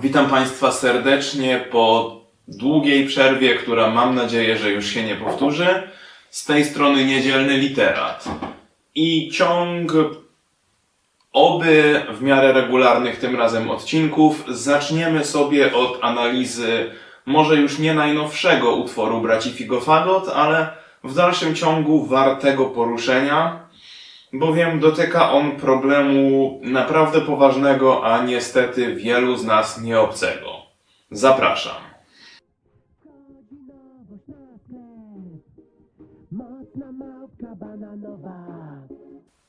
Witam Państwa serdecznie po długiej przerwie, która mam nadzieję, że już się nie powtórzy. Z tej strony niedzielny literat. I ciąg oby w miarę regularnych tym razem odcinków zaczniemy sobie od analizy może już nie najnowszego utworu braci Figofagot, ale w dalszym ciągu wartego poruszenia, bowiem dotyka on problemu naprawdę poważnego, a niestety wielu z nas nieobcego. Zapraszam.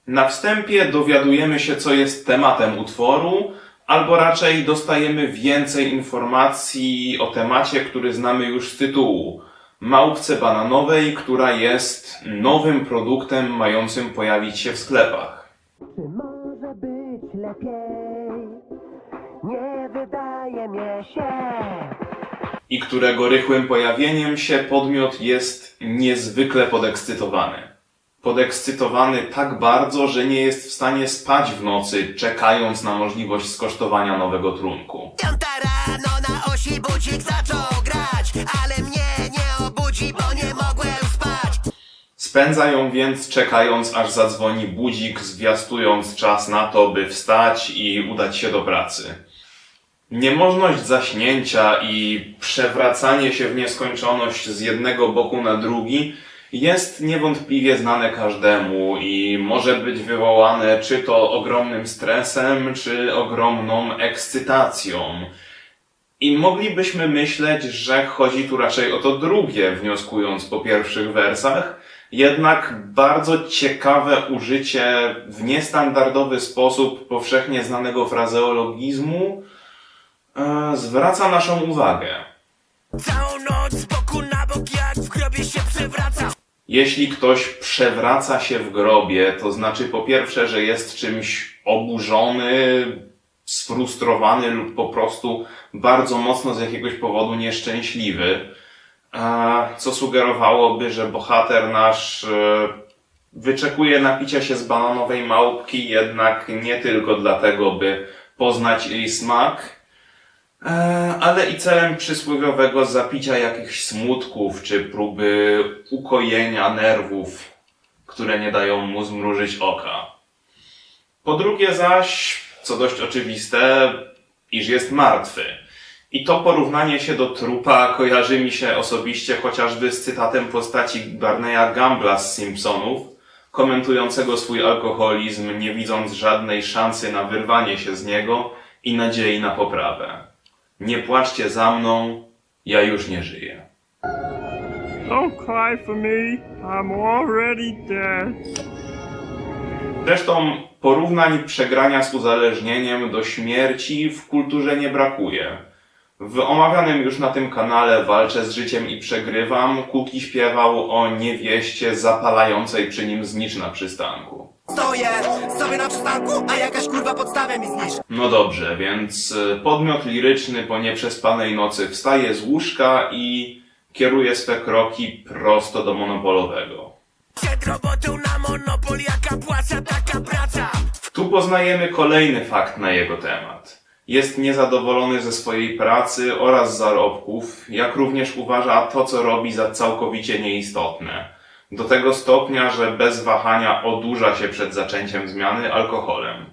Na wstępie dowiadujemy się, co jest tematem utworu, albo raczej dostajemy więcej informacji o temacie, który znamy już z tytułu. Małpce bananowej, która jest nowym produktem mającym pojawić się w sklepach. Czy może być lepiej? Nie wydaje mi się. I którego rychłym pojawieniem się podmiot jest niezwykle podekscytowany. Podekscytowany tak bardzo, że nie jest w stanie spać w nocy, czekając na możliwość skosztowania nowego trunku. Piąta rano na osi budzik zaczął Spędza ją więc czekając aż zadzwoni budzik, zwiastując czas na to, by wstać i udać się do pracy. Niemożność zaśnięcia i przewracanie się w nieskończoność z jednego boku na drugi jest niewątpliwie znane każdemu i może być wywołane czy to ogromnym stresem, czy ogromną ekscytacją. I moglibyśmy myśleć, że chodzi tu raczej o to drugie, wnioskując po pierwszych wersach, jednak bardzo ciekawe użycie w niestandardowy sposób powszechnie znanego frazeologizmu e, zwraca naszą uwagę. Całą noc na bok jak w grobie się przewraca Jeśli ktoś przewraca się w grobie, to znaczy po pierwsze, że jest czymś oburzony, sfrustrowany lub po prostu bardzo mocno z jakiegoś powodu nieszczęśliwy, co sugerowałoby, że bohater nasz e, wyczekuje napicia się z bananowej małpki, jednak nie tylko dlatego, by poznać jej smak, E, ale i celem przysłowiowego zapicia jakichś smutków, czy próby ukojenia nerwów, które nie dają mu zmrużyć oka. Po drugie zaś, co dość oczywiste, iż jest martwy. I to porównanie się do trupa kojarzy mi się osobiście chociażby z cytatem postaci Barneya Gambla z Simpsonów, komentującego swój alkoholizm, nie widząc żadnej szansy na wyrwanie się z niego i nadziei na poprawę. Nie płaczcie za mną, ja już nie żyję. Don't cry for me. I'm already dead. Zresztą porównań przegrania z uzależnieniem do śmierci w kulturze nie brakuje. W omawianym już na tym kanale Walczę z życiem i przegrywam Kuki śpiewał o niewieście zapalającej przy nim znicz na przystanku. Stoję sobie na przystanku, a jakaś kurwa podstawę mi znisz No dobrze, więc y, podmiot liryczny po nieprzespanej nocy wstaje z łóżka i kieruje swe kroki prosto do monopolowego. Przed robotą na monopol, jaka płaca, taka praca Tu poznajemy kolejny fakt na jego temat. Jest niezadowolony ze swojej pracy oraz zarobków, jak również uważa to, co robi za całkowicie nieistotne. Do tego stopnia, że bez wahania odurza się przed zaczęciem zmiany alkoholem.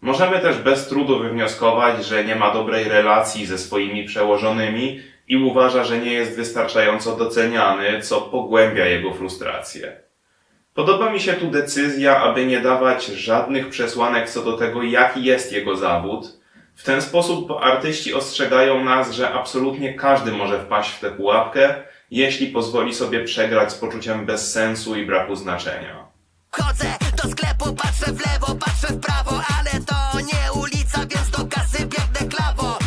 Możemy też bez trudu wywnioskować, że nie ma dobrej relacji ze swoimi przełożonymi i uważa, że nie jest wystarczająco doceniany, co pogłębia jego frustrację. Podoba mi się tu decyzja, aby nie dawać żadnych przesłanek co do tego, jaki jest jego zawód. W ten sposób artyści ostrzegają nas, że absolutnie każdy może wpaść w tę pułapkę, jeśli pozwoli sobie przegrać z poczuciem bezsensu i braku znaczenia. Chodzę do sklepu, patrzę w lewo, patrzę w prawo Ale to nie ulica, więc do kasy biegnę klawo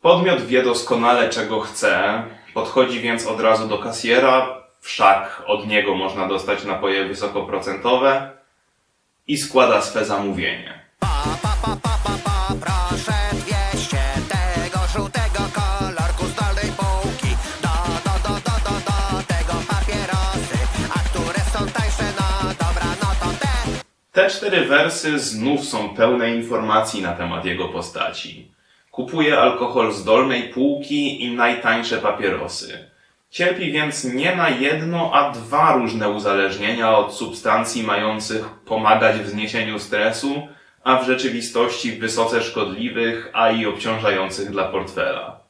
Podmiot wie doskonale, czego chce, podchodzi więc od razu do kasjera, wszak od niego można dostać napoje wysokoprocentowe i składa swe zamówienie. Te Te cztery wersy znów są pełne informacji na temat jego postaci. Kupuje alkohol z dolnej półki i najtańsze papierosy. Cierpi więc nie na jedno, a dwa różne uzależnienia od substancji mających pomagać w zniesieniu stresu, a w rzeczywistości wysoce szkodliwych, a i obciążających dla portfela.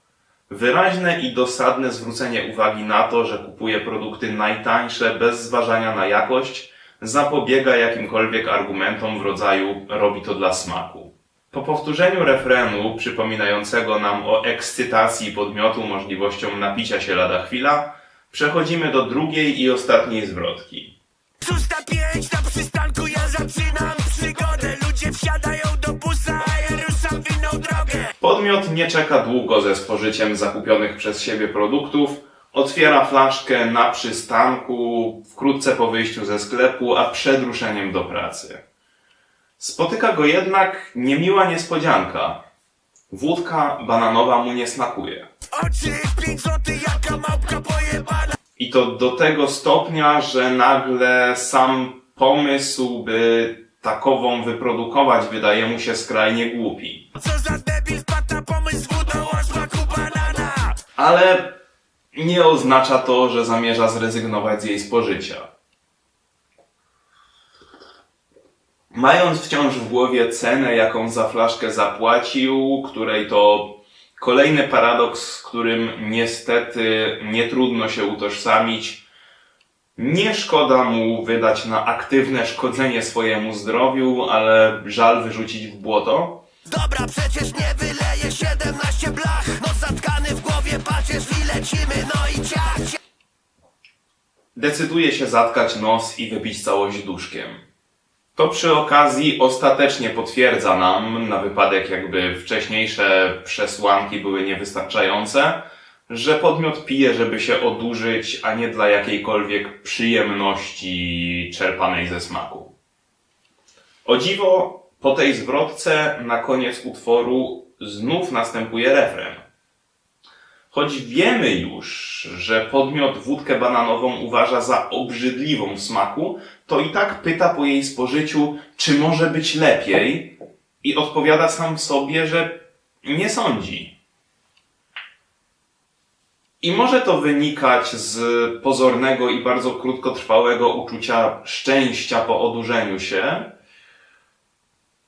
Wyraźne i dosadne zwrócenie uwagi na to, że kupuje produkty najtańsze bez zważania na jakość, zapobiega jakimkolwiek argumentom w rodzaju robi to dla smaku. Po powtórzeniu refrenu przypominającego nam o ekscytacji podmiotu możliwością napicia się lada chwila, przechodzimy do drugiej i ostatniej zwrotki. Szósta pięć na przystanku, ja zaczynam przygodę Ludzie wsiadają do busa, a ja ruszam w inną drogę Podmiot nie czeka długo ze spożyciem zakupionych przez siebie produktów, otwiera flaszkę na przystanku, wkrótce po wyjściu ze sklepu, a przed ruszeniem do pracy. Spotyka go jednak niemiła niespodzianka. Wódka bananowa mu nie smakuje. I to do tego stopnia, że nagle sam pomysł, by takową wyprodukować, wydaje mu się skrajnie głupi. Ale nie oznacza to, że zamierza zrezygnować z jej spożycia. Mając wciąż w głowie cenę, jaką za flaszkę zapłacił, której to kolejny paradoks, z którym niestety nie trudno się utożsamić, nie szkoda mu wydać na aktywne szkodzenie swojemu zdrowiu, ale żal wyrzucić w błoto. Dobra, przecież nie decyduje się zatkać nos i wypić całość duszkiem. To przy okazji ostatecznie potwierdza nam, na wypadek jakby wcześniejsze przesłanki były niewystarczające, że podmiot pije, żeby się odurzyć, a nie dla jakiejkolwiek przyjemności czerpanej ze smaku. O dziwo, po tej zwrotce na koniec utworu znów następuje refren. Choć wiemy już, że podmiot wódkę bananową uważa za obrzydliwą w smaku, to i tak pyta po jej spożyciu, czy może być lepiej, i odpowiada sam sobie, że nie sądzi. I może to wynikać z pozornego i bardzo krótkotrwałego uczucia szczęścia po odurzeniu się,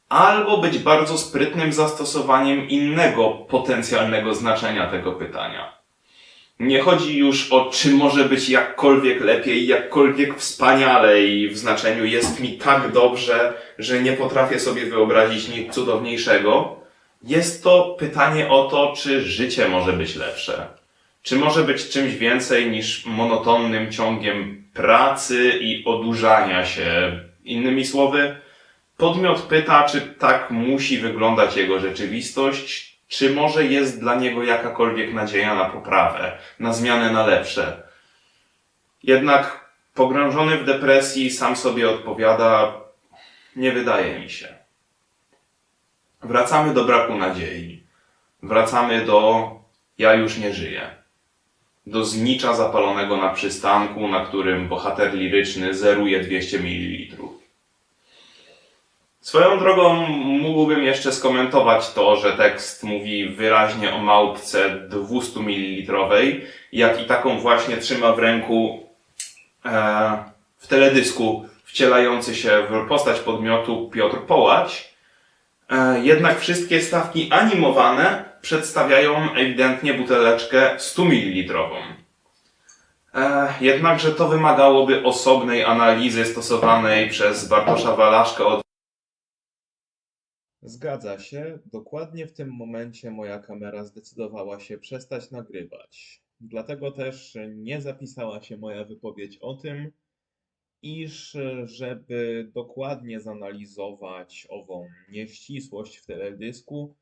albo być bardzo sprytnym zastosowaniem innego potencjalnego znaczenia tego pytania. Nie chodzi już o czy może być jakkolwiek lepiej, jakkolwiek wspanialej w znaczeniu jest mi tak dobrze, że nie potrafię sobie wyobrazić nic cudowniejszego. Jest to pytanie o to, czy życie może być lepsze. Czy może być czymś więcej niż monotonnym ciągiem pracy i odurzania się? Innymi słowy, Podmiot pyta, czy tak musi wyglądać jego rzeczywistość, czy może jest dla niego jakakolwiek nadzieja na poprawę, na zmianę na lepsze. Jednak pogrążony w depresji sam sobie odpowiada, nie wydaje mi się. Wracamy do braku nadziei. Wracamy do ja już nie żyję. Do znicza zapalonego na przystanku, na którym bohater liryczny zeruje 200 ml. Swoją drogą mógłbym jeszcze skomentować to, że tekst mówi wyraźnie o małpce 200 ml, jak i taką właśnie trzyma w ręku e, w teledysku wcielający się w postać podmiotu Piotr Połać. E, jednak wszystkie stawki animowane przedstawiają ewidentnie buteleczkę 100 ml. E, jednakże to wymagałoby osobnej analizy stosowanej przez Bartosza Walaszka od Zgadza się, dokładnie w tym momencie moja kamera zdecydowała się przestać nagrywać. Dlatego też nie zapisała się moja wypowiedź o tym, iż żeby dokładnie zanalizować ową nieścisłość w teledysku,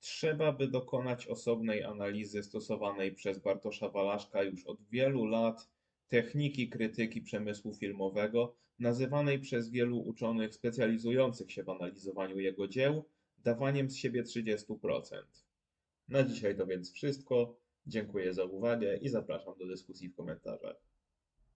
trzeba by dokonać osobnej analizy stosowanej przez Bartosza Walaszka już od wielu lat techniki krytyki przemysłu filmowego, nazywanej przez wielu uczonych specjalizujących się w analizowaniu jego dzieł dawaniem z siebie 30%. Na dzisiaj to więc wszystko. Dziękuję za uwagę i zapraszam do dyskusji w komentarzach.